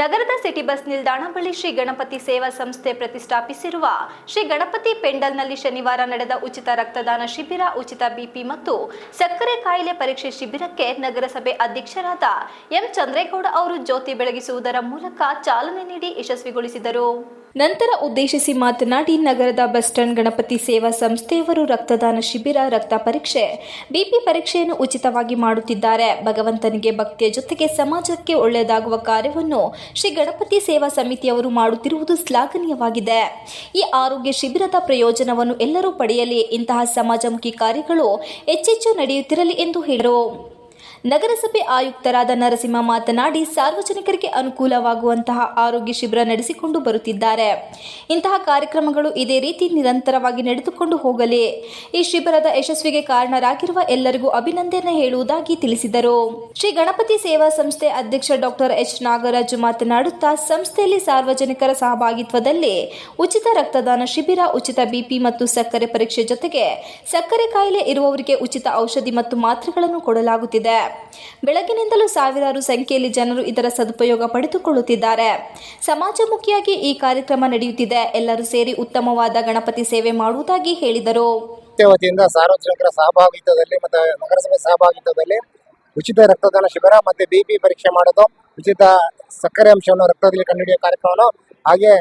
ನಗರದ city bus ನಿಲ್ದಾಣ ಬಳಿ ಶ್ರೀ ಗಣಪತಿ ಸೇವಾ ಸಂಸ್ಥೆ ಪ್ರತಿಷ್ಠಾಪಿಸಿರುವ ಶ್ರೀ ಗಣಪತಿ ಪೆಂಡಲ್ನಲ್ಲಿ ಶನಿವಾರ ನಡೆದ ಉಚಿತ ರಕ್ತದಾನ ಶಿಬಿರ, ಉಚಿತ ಬಿಪಿ ಮತ್ತು ಸಕ್ಕರೆ ಕಾಯಿಲೆ ಪರೀಕ್ಷೆ ಶಿಬಿರಕ್ಕೆ ನಗರಸಭೆ ಅಧ್ಯಕ್ಷರಾದ ಎಂ ಚಂದ್ರೇಗೌಡ ಅವರು ಜ್ಯೋತಿ ಬೆಳಗಿಸುವುದರ ಮೂಲಕ ಚಾಲನೆ ನೀಡಿ ಯಶಸ್ವಿಗೊಳಿಸಿದರು. ನಂತರ ಉದ್ದೇಶಿಸಿ ಮಾತನಾಡಿ, ನಗರದ ಬಸ್ ಸ್ಟ್ಯಾಂಡ್ ಗಣಪತಿ ಸೇವಾ ಸಂಸ್ಥೆಯವರು ರಕ್ತದಾನ ಶಿಬಿರ, ರಕ್ತ ಪರೀಕ್ಷೆ, ಬಿಪಿ ಪರೀಕ್ಷೆಯನ್ನು ಉಚಿತವಾಗಿ ಮಾಡುತ್ತಿದ್ದಾರೆ. ಭಗವಂತನಿಗೆ ಭಕ್ತಿಯ ಜೊತೆಗೆ ಸಮಾಜಕ್ಕೆ ಒಳ್ಳೆಯದಾಗುವ ಕಾರ್ಯವನ್ನು ಶ್ರೀ ಗಣಪತಿ ಸೇವಾ ಸಮಿತಿಯವರು ಮಾಡುತ್ತಿರುವುದು ಶ್ಲಾಘನೀಯವಾಗಿದೆ. ಈ ಆರೋಗ್ಯ ಶಿಬಿರದ ಪ್ರಯೋಜನವನ್ನು ಎಲ್ಲರೂ ಪಡೆಯಲಿ. ಇಂತಹ ಸಮಾಜಮುಖಿ ಕಾರ್ಯಗಳು ಹೆಚ್ಚೆಚ್ಚು ನಡೆಯುತ್ತಿರಲಿ ಎಂದು ಹೇಳಿದರು. ನಗರಸಭೆ ಆಯುಕ್ತರಾದ ನರಸಿಂಹ ಮಾತನಾಡಿ ಸಾರ್ವಜನಿಕರಿಗೆ ಅನುಕೂಲವಾಗುವಂತಹ ಆರೋಗ್ಯ ಶಿಬಿರ ನಡೆಸಿಕೊಂಡು ಬರುತ್ತಿದ್ದಾರೆ. ಇಂತಹ ಕಾರ್ಯಕ್ರಮಗಳು ಇದೇ ರೀತಿ ನಿರಂತರವಾಗಿ ನಡೆದುಕೊಂಡು ಹೋಗಲಿ. ಈ ಶಿಬಿರದ ಯಶಸ್ವಿಗೆ ಕಾರಣರಾಗಿರುವ ಎಲ್ಲರಿಗೂ ಅಭಿನಂದನೆ ಹೇಳುವುದಾಗಿ ತಿಳಿಸಿದರು. ಶ್ರೀ ಗಣಪತಿ ಸೇವಾ ಸಂಸ್ಥೆ ಅಧ್ಯಕ್ಷ ಡಾಕ್ಟರ್ ಎಚ್. ನಾಗರಾಜು ಮಾತನಾಡುತ್ತಾ, ಸಂಸ್ಥೆಯಲ್ಲಿ ಸಾರ್ವಜನಿಕರ ಸಹಭಾಗಿತ್ವದಲ್ಲಿ ಉಚಿತ ರಕ್ತದಾನ ಶಿಬಿರ, ಉಚಿತ ಬಿಪಿ ಮತ್ತು ಸಕ್ಕರೆ ಪರೀಕ್ಷೆ ಜೊತೆಗೆ ಸಕ್ಕರೆ ಕಾಯಿಲೆ ಇರುವವರಿಗೆ ಉಚಿತ ಔಷಧಿ ಮತ್ತು ಮಾತ್ರೆಗಳನ್ನು ಕೊಡಲಾಗುತ್ತಿದೆ. ಬೆಳಗಿನಿಂದಲೂ ಸಾವಿರಾರು ಸಂಖ್ಯೆಯಲ್ಲಿ ಜನರು ಇದರ ಸದುಪಯೋಗ ಪಡೆದುಕೊಳ್ಳುತ್ತಿದ್ದಾರೆ. ಸಮಾಜಮುಖಿಯಾಗಿ ಈ ಕಾರ್ಯಕ್ರಮ ನಡೆಯುತ್ತಿದೆ. ಎಲ್ಲರೂ ಸೇರಿ ಉತ್ತಮವಾದ ಗಣಪತಿ ಸೇವೆ ಮಾಡುವುದಾಗಿ ಹೇಳಿದರು. ವತಿಯಿಂದ ಸಾರ್ವಜನಿಕರ ಸಹಭಾಗಿತ್ವದಲ್ಲಿ ಮತ್ತು ನಗರಸಭೆ ಸಹಭಾಗಿತ್ವದಲ್ಲಿ ಉಚಿತ ರಕ್ತದಾನ ಶಿಬಿರ ಮತ್ತೆ ಬಿಪಿ ಪರೀಕ್ಷೆ ಮಾಡೋದು, ಉಚಿತ ಸಕ್ಕರೆ ಅಂಶವನ್ನು ರಕ್ತದಲ್ಲಿ ಕಂಡುಹಿಡಿಯುವ ಕಾರ್ಯಕ್ರಮವನ್ನು ಹಾಗೆ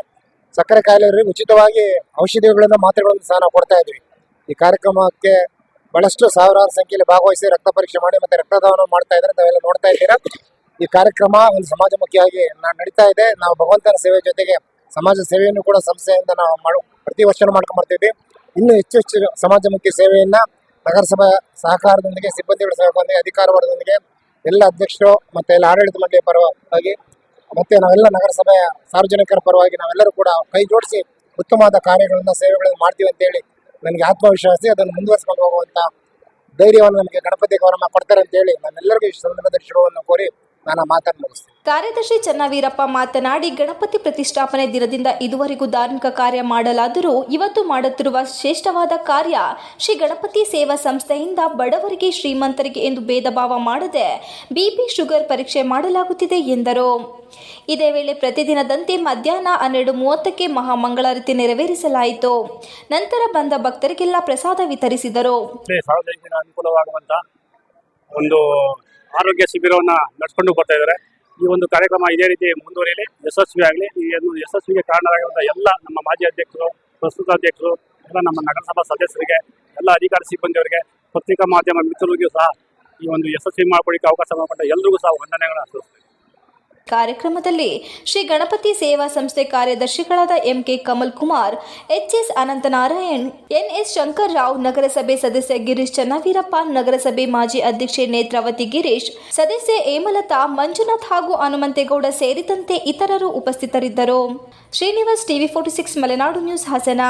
ಸಕ್ಕರೆ ಕಾಯಿಲೆ ಉಚಿತವಾಗಿ ಔಷಧಿಗಳನ್ನು ಮಾತ್ರೆಗಳನ್ನು ಸಹ ನಾವು ಕೊಡ್ತಾ ಇದ್ವಿ ಈ ಕಾರ್ಯಕ್ರಮಕ್ಕೆ ಬಹಳಷ್ಟು ಸಾವಿರಾರು ಸಂಖ್ಯೆಯಲ್ಲಿ ಭಾಗವಹಿಸಿ ರಕ್ತ ಪರೀಕ್ಷೆ ಮಾಡಿ ಮತ್ತೆ ರಕ್ತದಾನ ಮಾಡ್ತಾ ಇದ್ದಾರೆ. ನಾವೆಲ್ಲ ನೋಡ್ತಾ ಇದ್ದೀರಾ? ಈ ಕಾರ್ಯಕ್ರಮ ಒಂದು ಸಮಾಜಮುಖಿಯಾಗಿ ನಡೀತಾ ಇದೆ. ನಾವು ಭಗವಂತನ ಸೇವೆ ಜೊತೆಗೆ ಸಮಾಜ ಸೇವೆಯನ್ನು ಕೂಡ ಸಂಸ್ಥೆಯಿಂದ ನಾವು ಮಾಡು ಪ್ರತಿ ವರ್ಷನೂ ಮಾಡ್ಕೊಂಡು ಬರ್ತೀವಿ ಇನ್ನು ಹೆಚ್ಚು ಹೆಚ್ಚು ಸಮಾಜಮುಖಿ ಸೇವೆಯನ್ನ ನಗರಸಭಾ ಸಹಕಾರದೊಂದಿಗೆ ಸಿಬ್ಬಂದಿಗಳ ಸಹಕಾರದೊಂದಿಗೆ ಅಧಿಕಾರ ವರ್ಗದೊಂದಿಗೆ ಎಲ್ಲ ಅಧ್ಯಕ್ಷರು ಮತ್ತೆ ಎಲ್ಲ ಆಡಳಿತ ಮಂಡಳಿಯ ಪರವಾಗಿ ಮತ್ತೆ ನಾವೆಲ್ಲ ನಗರಸಭೆಯ ಸಾರ್ವಜನಿಕರ ಪರವಾಗಿ ನಾವೆಲ್ಲರೂ ಕೂಡ ಕೈ ಜೋಡಿಸಿ ಉತ್ತಮವಾದ ಕಾರ್ಯಗಳನ್ನ, ಸೇವೆಗಳನ್ನು ಮಾಡ್ತೀವಿ ಅಂತೇಳಿ ನನಗೆ ಆತ್ಮವಿಶ್ವಾಸ. ಅದನ್ನು ಮುಂದುವರಿಸಿಕೊಂಡು ಹೋಗುವಂತ ಧೈರ್ಯವನ್ನು ನನಗೆ ಗಣಪತಿ ಗೌರವ ಕೊಡ್ತಾರೆ ಅಂತೇಳಿ ನನ್ನೆಲ್ಲರಿಗೂ ಈ ಸಂದರ್ಭದಲ್ಲಿ ಶುಭವನ್ನು ಕೋರಿ ನಾನು ಮಾತನ್ನು ಮುಗಿಸ್ತೀನಿ ಕಾರ್ಯದರ್ಶಿ ಚನ್ನವೀರಪ್ಪ ಮಾತನಾಡಿ ಗಣಪತಿ ಪ್ರತಿಷ್ಠಾಪನೆ ದಿನದಿಂದ ಇದುವರೆಗೂ ಧಾರ್ಮಿಕ ಕಾರ್ಯ ಮಾಡಲಾದರೂ ಇವತ್ತು ಮಾಡುತ್ತಿರುವ ಶ್ರೇಷ್ಠವಾದ ಕಾರ್ಯ ಶ್ರೀ ಗಣಪತಿ ಸೇವಾ ಸಂಸ್ಥೆಯಿಂದ ಬಡವರಿಗೆ ಶ್ರೀಮಂತರಿಗೆ ಎಂದು ಭೇದ ಭಾವ ಮಾಡದೆ ಬಿಪಿ ಶುಗರ್ ಪರೀಕ್ಷೆ ಮಾಡಲಾಗುತ್ತಿದೆ ಎಂದರು. ಇದೇ ವೇಳೆ ಪ್ರತಿದಿನದಂತೆ ಮಧ್ಯಾಹ್ನ ಹನ್ನೆರಡು ಮೂವತ್ತಕ್ಕೆ ಮಹಾಮಂಗಳಾರತಿ ನೆರವೇರಿಸಲಾಯಿತು. ನಂತರ ಬಂದ ಭಕ್ತರಿಗೆಲ್ಲ ಪ್ರಸಾದ ವಿತರಿಸಿದರು. ಒಂದು ಆರೋಗ್ಯ ಶಿಬಿರವನ್ನ ನಡೆಸ್ಕೊಂಡು ಬರ್ತಾ ಇದ್ದಾರೆ. ಈ ಒಂದು ಕಾರ್ಯಕ್ರಮ ಇದೇ ರೀತಿ ಮುಂದುವರಿಯಲಿ. ಯಶಸ್ವಿ ಆಗಲಿ. ಈ ಒಂದು ಯಶಸ್ವಿಗೆ ಕಾರಣರಾಗಿರುವಂತಹ ಎಲ್ಲ ನಮ್ಮ ಮಾಜಿ ಅಧ್ಯಕ್ಷರು, ಪ್ರಸ್ತುತ ಅಧ್ಯಕ್ಷರು, ಎಲ್ಲ ನಮ್ಮ ನಗರಸಭಾ ಸದಸ್ಯರಿಗೆ, ಎಲ್ಲ ಅಧಿಕಾರಿ ಸಿಬ್ಬಂದಿಯವರಿಗೆ, ಪತ್ರಿಕಾ ಮಾಧ್ಯಮ ಮಿತ್ರರಿಗೂ ಸಹ ಈ ಒಂದು ಯಶಸ್ವಿ ಮಾಡಿಕೊಡಿಕೆ ಅವಕಾಶ ಮಾಡಿಕೊಂಡ ಎಲ್ರಿಗೂ ಸಹ ವಂದನೆಗಳನ್ನು ಅರ್ಪಿಸ್ತೇನೆ ಕಾರ್ಯಕ್ರಮದಲ್ಲಿ ಶ್ರೀ ಗಣಪತಿ ಸೇವಾ ಸಂಸ್ಥೆ ಕಾರ್ಯದರ್ಶಿಗಳಾದ M K Kamal Kumar H S Ananthanarayan N S Shankar Rao ನಗರಸಭೆ ಸದಸ್ಯ ಗಿರೀಶ್ ಚನ್ನವೀರಪ್ಪ, ನಗರಸಭೆ ಮಾಜಿ ಅಧ್ಯಕ್ಷೆ ನೇತ್ರಾವತಿ ಗಿರೀಶ್, ಸದಸ್ಯೆ ಹೇಮಲತಾ, ಮಂಜುನಾಥ್ ಹಾಗೂ ಹನುಮಂತೇಗೌಡ ಸೇರಿದಂತೆ ಇತರರು ಉಪಸ್ಥಿತರಿದ್ದರು. Srinivas TV forty six Malenadu news Hassan.